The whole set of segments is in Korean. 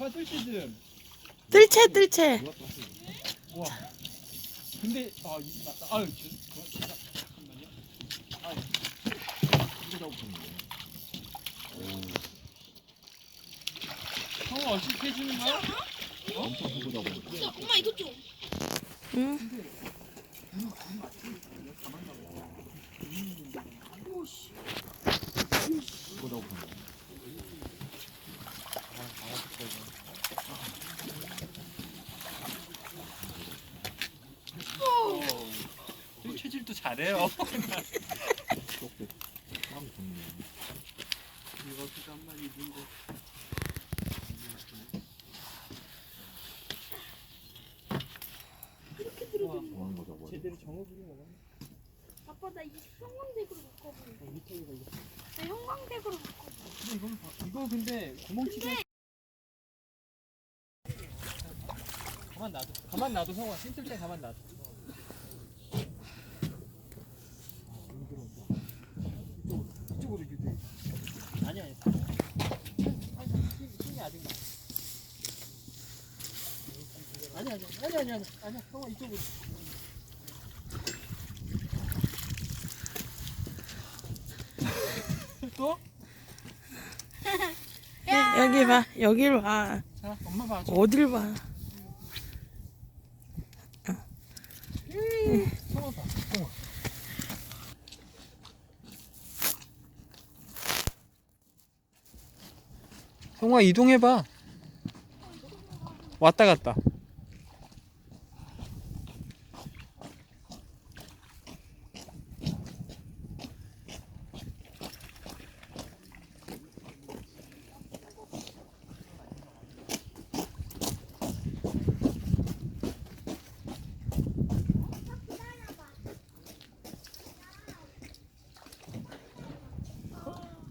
봐봐 뜰채들. 뜰채 뜰채 와. 근데 아 이, 맞다. 아유 저, 저, 저, 잠깐만요. 아 이거 잡고 형 어떻게 해주는 거야? 엄청 보고 잡아. 야, 엄마 이것 좀. 응. 형체질도 잘해요. 쪽대. 땀 좋네. 이것도 한 마리 있는데. 좋아하는 거 잡아. 제대로 정어부리 먹어. 아빠 나 이 형광색으로 묶어보는. 어, 밑에 이거 이거. 나 형광색으로 묶어. 근데 이건 봐- 이거 근데 구멍치기. 가만 놔둬. 가만 놔둬 성아. 힘들 때 가만 놔둬. 이쪽으로 이렇게. 아니 아니. 힘- 힘이 아직 나. 아니 아니 아니 아니 아니 아니 성아 이쪽으로. 또? 여기 봐 여길 봐 자 엄마 봐줘. 어딜 봐 성아 봐. 성아. 성아 이동해봐. 왔다 갔다.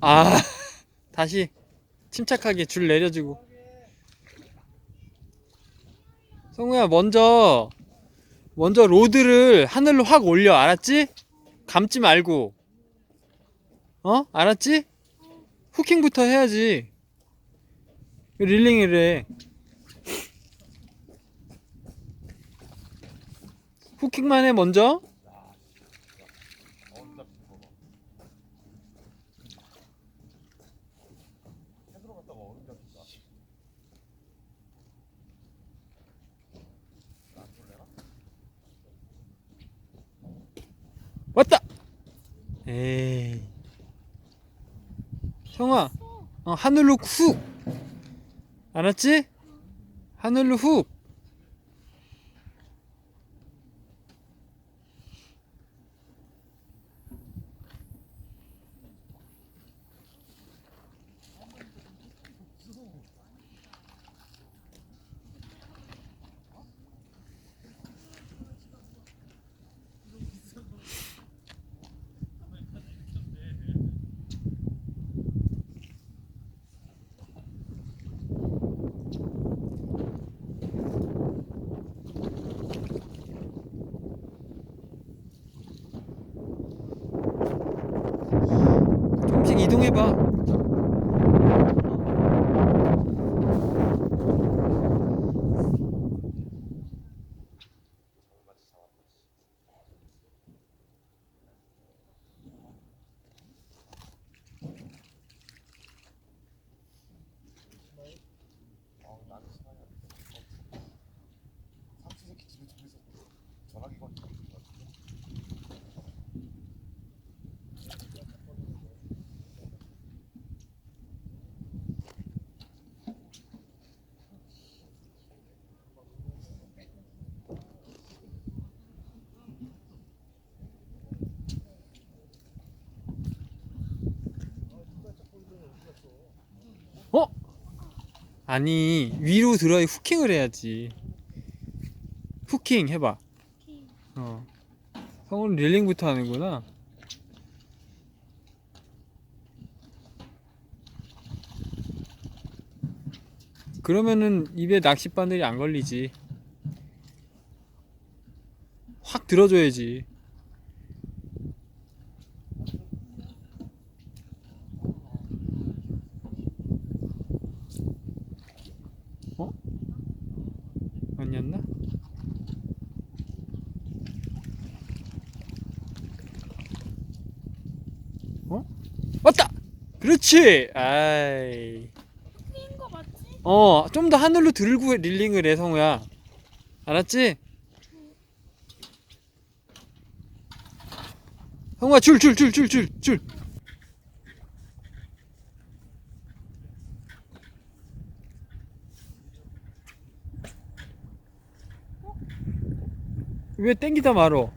아 다시 침착하게 줄 내려주고 성우야 먼저 먼저 로드를 하늘로 확 올려 알았지? 감지 말고 어? 알았지? 후킹부터 해야지 릴링을 해 후킹만 해 먼저 왔다 에이. 성아 어, 하늘로 훅. 알았지? 하늘로 훅 조 아니 위로 들어야 후킹을 해야지. 후킹 해봐. 어. 성우는 릴링부터 하는구나. 그러면은 입에 낚싯바늘이 안 걸리지. 확 들어줘야지 아니었나? 어? 왔다! 그렇지! 아이. 어, 좀 더 하늘로 들고 릴링을 해, 성우야. 알았지? 성우야, 줄, 줄, 줄, 줄, 줄, 줄. 왜 땡기다 말어?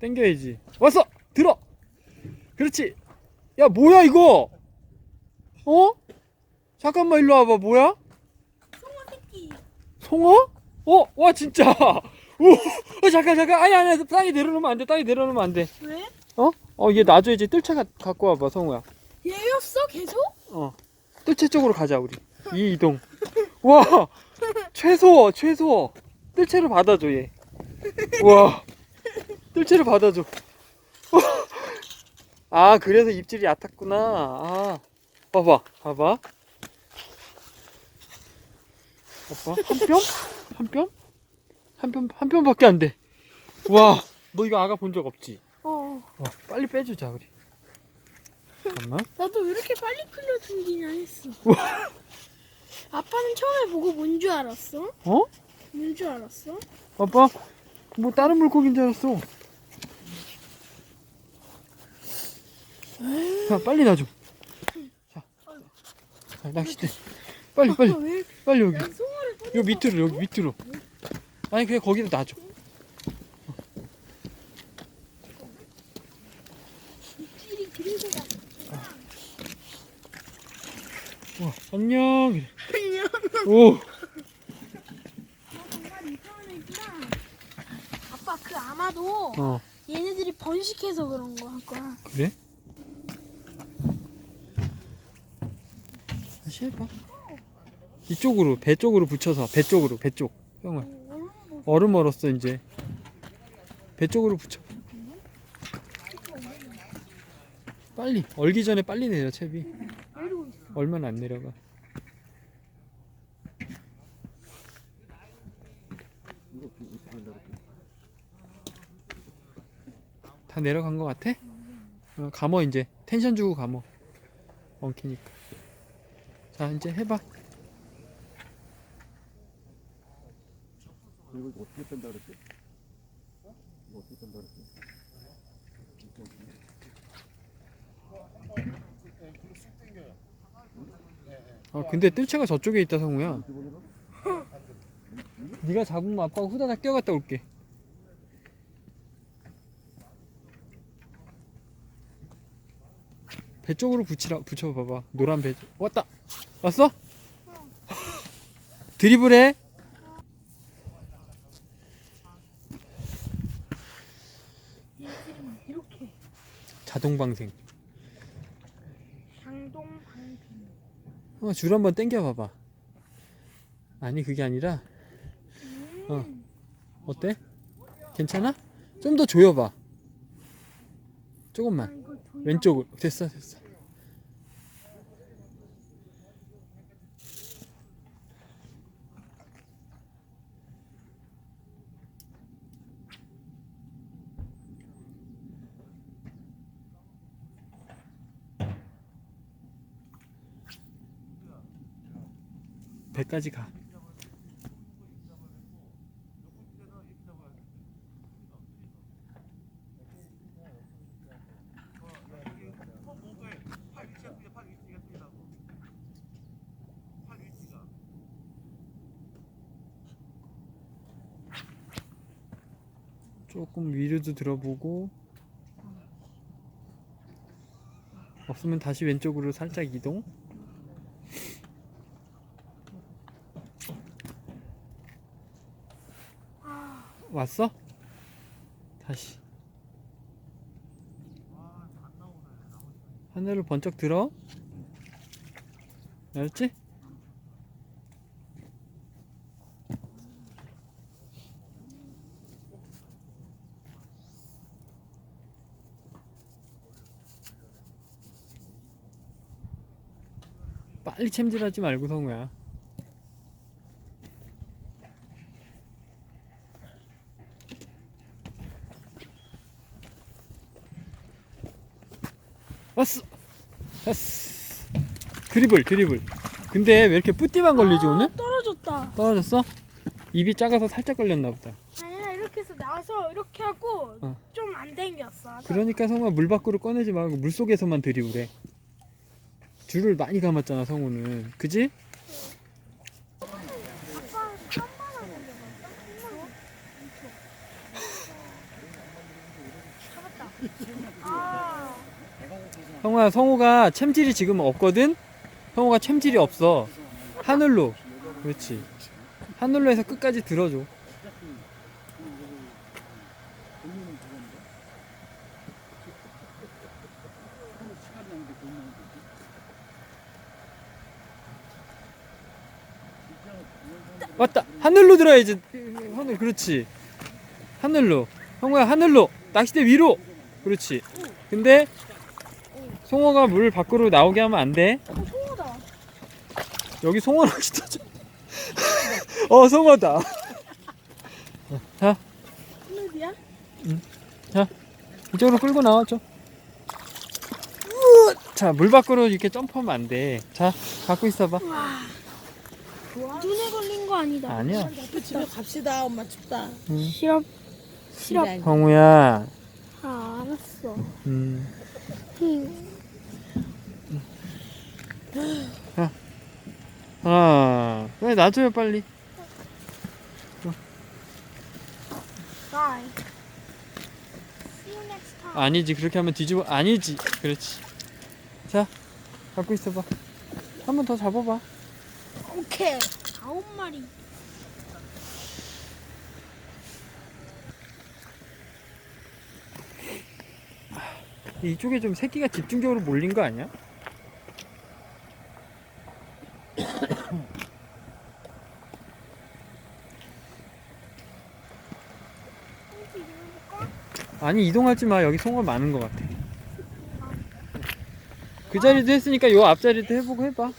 땡겨야지. 왔어! 들어! 그렇지! 야, 뭐야, 이거! 어? 잠깐만 일로 와봐 뭐야? 송어 새끼. 송어? 어? 와 진짜 오 어, 잠깐 잠깐 아니 아니 땅에 내려놓으면 안 돼 땅에 내려놓으면 안 돼 왜? 어? 어 얘 놔줘야지 뜰채 가, 갖고 와봐 성우야 얘였어 계속? 어 뜰채 쪽으로 가자 우리 이 이동 와 최소 최소 뜰채로 받아줘 얘 와 뜰채로 받아줘 아 그래서 입질이 얕았구나 아 봐봐 봐봐 봐봐 한 뼘? 한 뼘? 한 뼘? 한 뼘밖에 안 돼. 와, 너 이거 아가 본 적 없지? 어. 와, 빨리 빼주자 우리. 잠깐만. 나도 왜 이렇게 빨리 풀려 튕기냐 했어. 아빠는 처음에 보고 뭔 줄 알았어? 어? 뭔 줄 알았어? 아빠, 뭐 다른 물고기인 줄 알았어. 자, 빨리 놔줘. 자, 자 낚싯대. 빨리 빨리 빨리 여기. 여기 밑으로 여기 밑으로. 아니 그냥 거기다 놔줘. 입질이 그래서 나. 와, 안녕. 그냥. 오. 아, 정말 이상한 애구나. 아빠 그 아마도 어, 얘네들이 번식해서 그런 거 할 거야. 그래? 다시 해봐. 이쪽으로 배 쪽으로 붙여서 배 쪽으로 배 쪽. 형아. 어, 얼음 얼었어 이제. 배 쪽으로 붙여. 빨리 얼기 전에 빨리 내려 채비. 얼면 안 내려가. 다 내려간 것 같아? 어, 감어 이제 텐션 주고 감어. 엉키니까. 자 이제 해봐. 이거 어떻게 뺀다 그랬지? 이거 어떻게 뺀다 그랬지? 아 근데 뜰채가 저쪽에 있다 성우야. 네가 잡으면 아빠가 후다닥 뛰어갔다 올게. 배 쪽으로 붙이라 붙여봐봐. 노란 배. 왔다. 왔어? 드리블해. 이렇게. 자동 방생. 장동 방송. 어, 줄 한번 당겨 봐봐. 아니 그게 아니라 어 어때? 괜찮아? 좀 더 조여봐. 조금만. 아. 왼쪽으로 됐어 됐어 배까지 가. 조금 위로도 들어보고 없으면 다시 왼쪽으로 살짝 이동 왔어? 다시 하늘을 번쩍 들어 알았지? 빨리 챔질하지 말고 성우야 왔어 드리블 드리블 근데 왜 이렇게 뿌띠만 걸리지 오늘? 아, 떨어졌다. 떨어졌어? 입이 작아서 살짝 걸렸나 보다 아니야 이렇게 해서 나와서 이렇게 하고 어. 좀 안 당겼어. 그러니까 성우야 물 밖으로 꺼내지 말고 물 속에서만 드리블해 줄을 많이 감았잖아 성우는 그지? 아빠. 잡았다. 아. 성우야 성우가 챔질이 지금 없거든? 성우가 챔질이 없어. 하늘로. 그렇지. 하늘로 해서 끝까지 들어줘. 왔다. 하늘로 들어야지. 하늘 그렇지. 하늘로. 성우야 하늘로. 낚싯대 위로. 그렇지. 근데 송어가 물 밖으로 나오게 하면 안돼 어, 송어다. 여기 송어 낚싯대죠 어 송어다 자 하늘이야? 이쪽으로 끌고 나와줘 자 물 밖으로 이렇게 점프하면 안 돼 자 갖고 있어봐 눈에 걸린 거 아니다. 아니야 집에 갑시다. 엄마 춥다. 싫어. 싫어. 성우야 아 알았어. 음. 응. 아 그래 놔줘요 빨리 Bye. See you next time. 아니지 그렇게 하면 뒤집어 아니지 그렇지 자 갖고 있어봐 한 번 더 잡아봐 오케이. 아홉 마리. 이쪽에 좀 새끼가 집중적으로 몰린 거 아니야? 아니 이동하지 마. 여기 송어 많은 것 같아. 그 자리도 했으니까 요 앞자리도 해보고 해봐